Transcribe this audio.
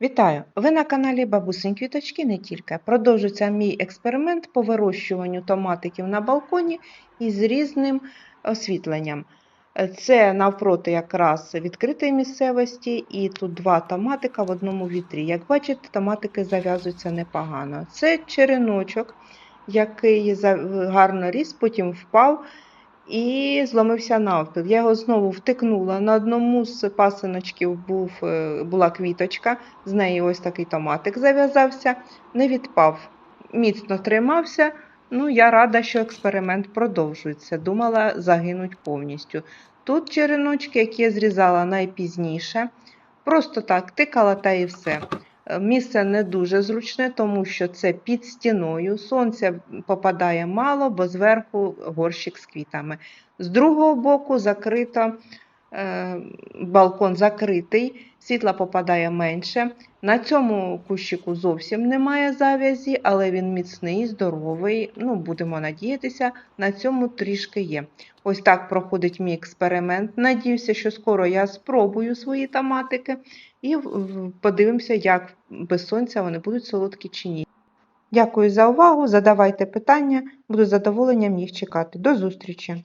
Вітаю! Ви на каналі Бабусин Квіточки не тільки. Продовжується мій експеримент по вирощуванню томатиків на балконі із різним освітленням. Це навпроти якраз відкритої місцевості, і тут два томатика в одному вітрі. Як бачите, томатики зав'язуються непогано. Це череночок, який гарно ріс, потім впав і зломився навпіл. Я його знову втикнула. На одному з пасиночків був, е, була квіточка, з неї ось такий томатик зав'язався, не відпав, міцно тримався. Ну, я рада, що експеримент продовжується. Думала, загинуть повністю. Тут череночки, які я зрізала найпізніше. Просто так тикала та і все. Місце не дуже зручне, тому що це під стіною. Сонця попадає мало, бо зверху горщик з квітами. З другого боку закрито, балкон закритий, світла попадає менше. На цьому кущику зовсім немає зав'язі, але він міцний, здоровий. Ну, будемо надіятися, на цьому трішки є. Ось так проходить мій експеримент. Надіюся, що скоро я спробую свої томатики і подивимося, як без сонця вони будуть солодкі чи ні. Дякую за увагу. Задавайте питання, буду задоволенням їх чекати. До зустрічі!